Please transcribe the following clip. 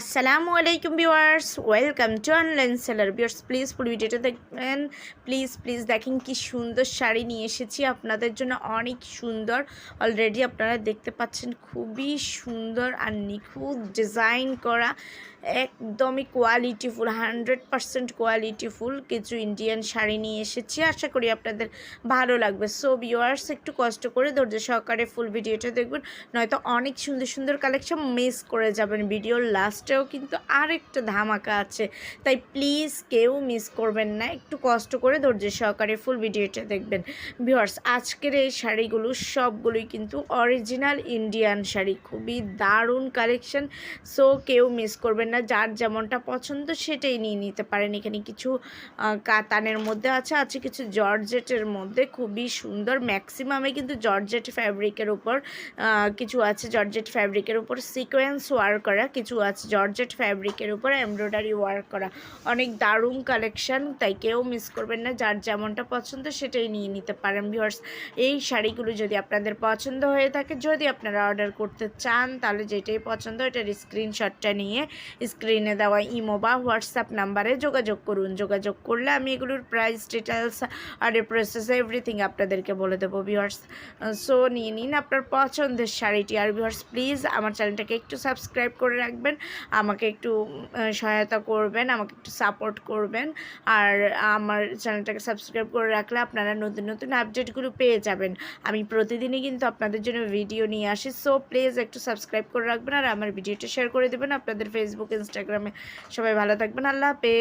আসসালামু আলাইকুম viewers, welcome to online seller. Viewers please full ভিডিওটা দেখবেন। প্লিজ প্লিজ দেখেন কি সুন্দর শাড়ি নিয়ে এসেছি। আপনাদের জন্য অনেক সুন্দর। অলরেডি আপনারা দেখতে পাচ্ছেন খুবই সুন্দর আর নিখুঁত ডিজাইন করা একদমই কোয়ালিটিফুল হান্ড্রেড পারসেন্ট কোয়ালিটিফুল কিছু ইন্ডিয়ান শাড়ি নিয়ে এসেছি। আশা করি আপনাদের ভালো লাগবে। সো ভিউয়ার্স একটু কষ্ট করে ধৈর্য সহকারে ফুল ভিডিওটা দেখবেন, নয়তো অনেক সুন্দর সুন্দর কালেকশন মিস করে যাবেন। ভিডিওর লাস্টেও কিন্তু আর আরেকটা ধামাকা আছে। তাই প্লিজ কেউ মিস করবেন না, একটু কষ্ট করে ধৈর্য সহকারে ফুল ভিডিওটা দেখবেন। ভিউয়ার্স আজকের এই শাড়িগুলো সবগুলোই কিন্তু অরিজিনাল ইন্ডিয়ান শাড়ি। খুবই দারুণ কালেকশন সো কেউ মিস করবেন না যার যেমনটা পছন্দ সেটাই নিয়ে নিতে পারেন। এখানে কিছু কাতানের মধ্যে আছে আছে কিছু জর্জেটের মধ্যে খুবই সুন্দর। ম্যাক্সিমামে কিন্তু জর্জেট ফ্যাব্রিকের উপর কিছু আছে, জর্জেট ফ্যাব্রিকের উপর সিকোয়েন্স ওয়ার্ক করা, কিছু আছে জর্জেট ফ্যাব্রিকের উপর এমব্রয়ডারি ওয়ার্ক করা। অনেক দারুণ কালেকশন, তাই কেউ মিস করবেন না, যার যেমনটা পছন্দ সেটাই নিয়ে নিতে পারেন ভিউয়ার্স। এই শাড়িগুলো যদি আপনাদের পছন্দ হয়ে থাকে, যদি আপনারা অর্ডার করতে চান, তাহলে যেটাই পছন্দ, এটার স্ক্রিনশটটা নিয়ে স্ক্রিনে দেওয়া ইমো বা হোয়াটসঅ্যাপ নাম্বারে যোগাযোগ করুন। যোগাযোগ করলে আমি এগুলোর প্রাইস ডিটেলস আর প্রসেস এভরিথিং আপনাদেরকে বলে দেবো ভিউয়ার্স সো নিয়ে নিন আপনার পছন্দের শাড়িটি। আর ভিউয়ার্স প্লিজ আমার চ্যানেলটাকে একটু সাবস্ক্রাইব করে রাখবেন। আমাকে একটু সহায়তা করবেন, আমাকে একটু সাপোর্ট করবেন। আর আমার চ্যানেলটাকে সাবস্ক্রাইব করে রাখলে আপনারা নতুন নতুন আপডেটগুলো পেয়ে যাবেন। আমি প্রতিদিনই কিন্তু আপনাদের জন্য ভিডিও নিয়ে আসি। সো প্লিজ একটু সাবস্ক্রাইব করে রাখবেন আর আমার ভিডিওটা শেয়ার করে দেবেন আপনাদের ফেসবুক ইনস্টাগ্রামে সবাই ভালো থাকবেন। আল্লাহ হাফেজ।